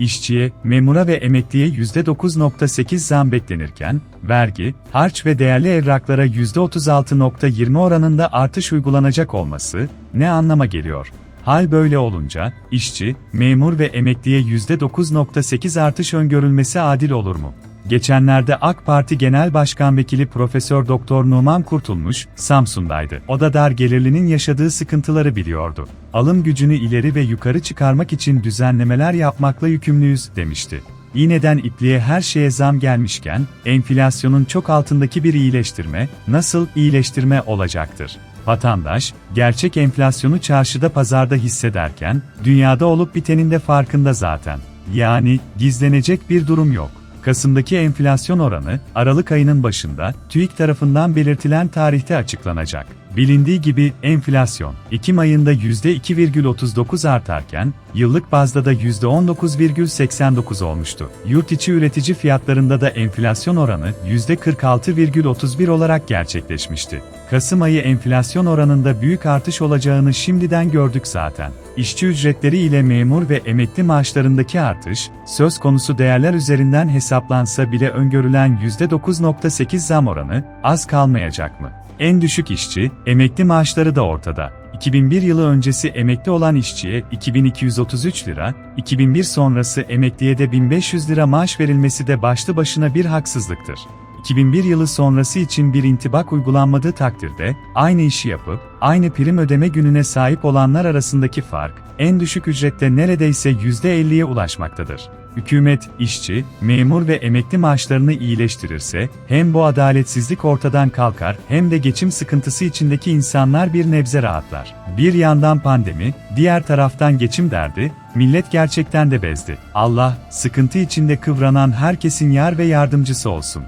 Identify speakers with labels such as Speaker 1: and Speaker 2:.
Speaker 1: işçiye, memura ve emekliye %9.8 zam beklenirken, vergi, harç ve değerli evraklara %36.20 oranında artış uygulanacak olması ne anlama geliyor? Hal böyle olunca, işçi, memur ve emekliye %9.8 artış öngörülmesi adil olur mu? Geçenlerde AK Parti Genel Başkan Vekili Profesör Doktor Numan Kurtulmuş, Samsun'daydı. O da dar gelirlinin yaşadığı sıkıntıları biliyordu. Alım gücünü ileri ve yukarı çıkarmak için düzenlemeler yapmakla yükümlüyüz, demişti. İğneden ipliğe her şeye zam gelmişken, enflasyonun çok altındaki bir iyileştirme, nasıl iyileştirme olacaktır? Vatandaş, gerçek enflasyonu çarşıda pazarda hissederken, dünyada olup bitenin de farkında zaten. Yani, gizlenecek bir durum yok. Kasım'daki enflasyon oranı, Aralık ayının başında, TÜİK tarafından belirtilen tarihte açıklanacak. Bilindiği gibi enflasyon, Ekim ayında %2,39 artarken, yıllık bazda da %19,89 olmuştu. Yurt içi üretici fiyatlarında da enflasyon oranı %46,31 olarak gerçekleşmişti. Kasım ayı enflasyon oranında büyük artış olacağını şimdiden gördük zaten. İşçi ücretleri ile memur ve emekli maaşlarındaki artış, söz konusu değerler üzerinden hesaplansa bile öngörülen %9.8 zam oranı, az kalmayacak mı? En düşük işçi, emekli maaşları da ortada. 2001 yılı öncesi emekli olan işçiye 2233 lira, 2001 sonrası emekliye de 1500 lira maaş verilmesi de başlı başına bir haksızlıktır. 2001 yılı sonrası için bir intibak uygulanmadığı takdirde, aynı işi yapıp, aynı prim ödeme gününe sahip olanlar arasındaki fark, en düşük ücrette neredeyse %50'ye ulaşmaktadır. Hükümet, işçi, memur ve emekli maaşlarını iyileştirirse, hem bu adaletsizlik ortadan kalkar hem de geçim sıkıntısı içindeki insanlar bir nebze rahatlar. Bir yandan pandemi, diğer taraftan geçim derdi, millet gerçekten de bezdi. Allah, sıkıntı içinde kıvranan herkesin yar ve yardımcısı olsun.